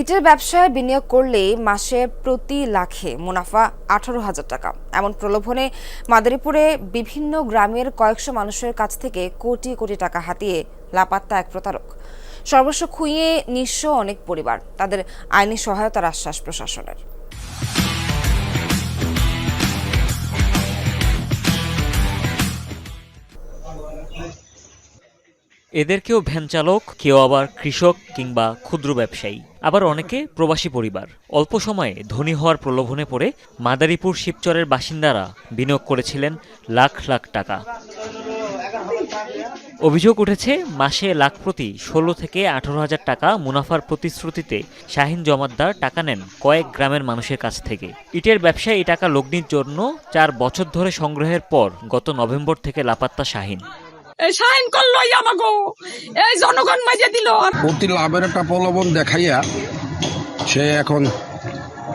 ইটের ব্যবসায় বিনিয়োগ করলে মাসে প্রতি লাখে মুনাফা আঠারো হাজার টাকা। এমন প্রলোভনে মাদারীপুরে বিভিন্ন গ্রামের কয়েকশো মানুষের কাছ থেকে কোটি কোটি টাকা হাতিয়ে লাপাত্তা এক প্রতারক। সর্বস্ব খুঁয়ে নিঃস্ব অনেক পরিবার। তাদের আইনি সহায়তার আশ্বাস প্রশাসনের। এদের কেউ ভ্যান চালক, কেউ আবার কৃষক কিংবা ক্ষুদ্র ব্যবসায়ী, আবার অনেকে প্রবাসী পরিবার। অল্প সময়ে ধনী হওয়ার প্রলোভনে পড়ে মাদারীপুর শিবচরের বাসিন্দারা বিনিয়োগ করেছিলেন লাখ লাখ টাকা। অভিযোগ উঠেছে, মাসে লাখ প্রতি ষোলো থেকে আঠারো হাজার টাকা মুনাফার প্রতিশ্রুতিতে শাহিন জমাদ্দার টাকা নেন কয়েক গ্রামের মানুষের কাছ থেকে। ইটের ব্যবসায় এই টাকা লগ্নির জন্য চার বছর ধরে সংগ্রহের পর গত নভেম্বর থেকে লাপাত্তা শাহিন। সাইন করল আমাকে এই জনগণ মাঝে দিল। অতি লাভের একটা প্রলোভন দেখাইয়া সে এখন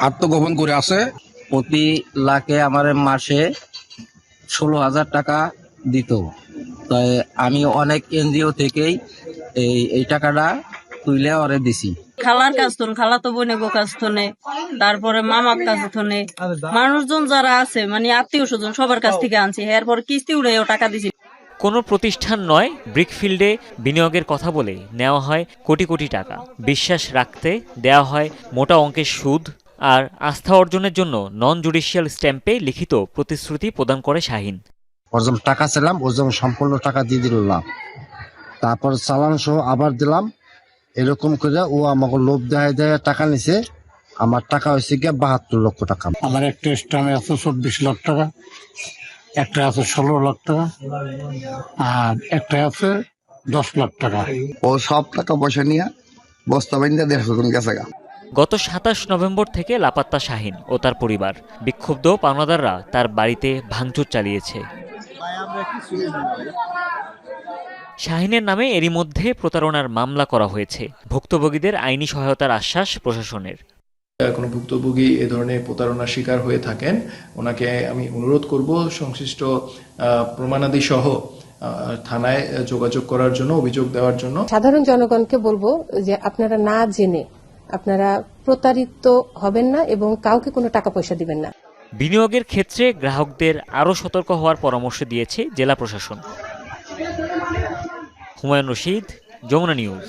আত্মগোপন করে আছে। প্রতি লাখে আমার মাসে ষোলো হাজার টাকা দিত। তাই আমি অনেক এনজিও থেকেই এই এই টাকাটা তুলে ওরে দিছি। খালার কাছ থেকে খালা তো বোনে গো কাছ থেকে তারপরে মামার কাছ থেকে মানুষজন যারা আছে মানে আত্মীয় স্বজন সবার কাছ থেকে আনছি এরপর কিস্তি উড়েও টাকা দিছি। কোনো প্রতিষ্ঠান নয় ব্রিকফিল্ডে বিনিয়োগের কথা বলে নেওয়া হয় কোটি কোটি টাকা। বিশ্বাস রাখতে দেওয়া হয় মোটা অঙ্কের সুদ আর আস্থা অর্জনের জন্য নন জুডিশিয়াল স্ট্যাম্পে লিখিত প্রতিশ্রুতি প্রদান করে শাহিন। যখন টাকা ছিলাম যখন সম্পূর্ণ টাকা দিয়ে দিলাম তারপর চালান সহ আবার দিলাম। এরকম করে ও আমাকে লোভ দেয় দেয় টাকা নিছে। আমার টাকা হয়েছে গিয়ে বাহাত্তর লক্ষ টাকা। আমার একটা স্টামে আছে চব্বিশ লাখ টাকা। একটা আছে ষোলো লাখ টাকা আর একটা আছে দশ লাখ টাকা। ও সব টাকা পয়সা নিয়ে বস্তা বাইন্দা দেড়শো জন গেছে গা। গত সাতাশ নভেম্বর থেকে লাপাত্তা শাহিন ও তার পরিবার বিক্ষুব্ধ পাওনাদাররা তার বাড়িতে ভাঙচুর চালিয়েছে। শাহিনের নামে এরই মধ্যে প্রতারণার মামলা করা হয়েছে। ভুক্তভোগীদের আইনি সহায়তার আশ্বাস প্রশাসনের। কোনো ভুক্তভোগী এ ধরনের প্রতারণার শিকার হয়ে থাকেন। ওনাকে আমি অনুরোধ করব সংশ্লিষ্ট প্রমাণাদি সহ থানায় যোগাযোগ করার জন্য অভিযোগ দেওয়ার জন্য। সাধারণ জনগণকে বলব যে আপনারা না জেনে আপনারা প্রতারিত হবেন না এবং কাউকে কোনো টাকা পয়সা দিবেন না। বিনিয়োগের ক্ষেত্রে গ্রাহকদের আরও সতর্ক হওয়ার পরামর্শ দিয়েছে জেলা প্রশাসন। হুমায়ুন রশিদ যমুনা নিউজ।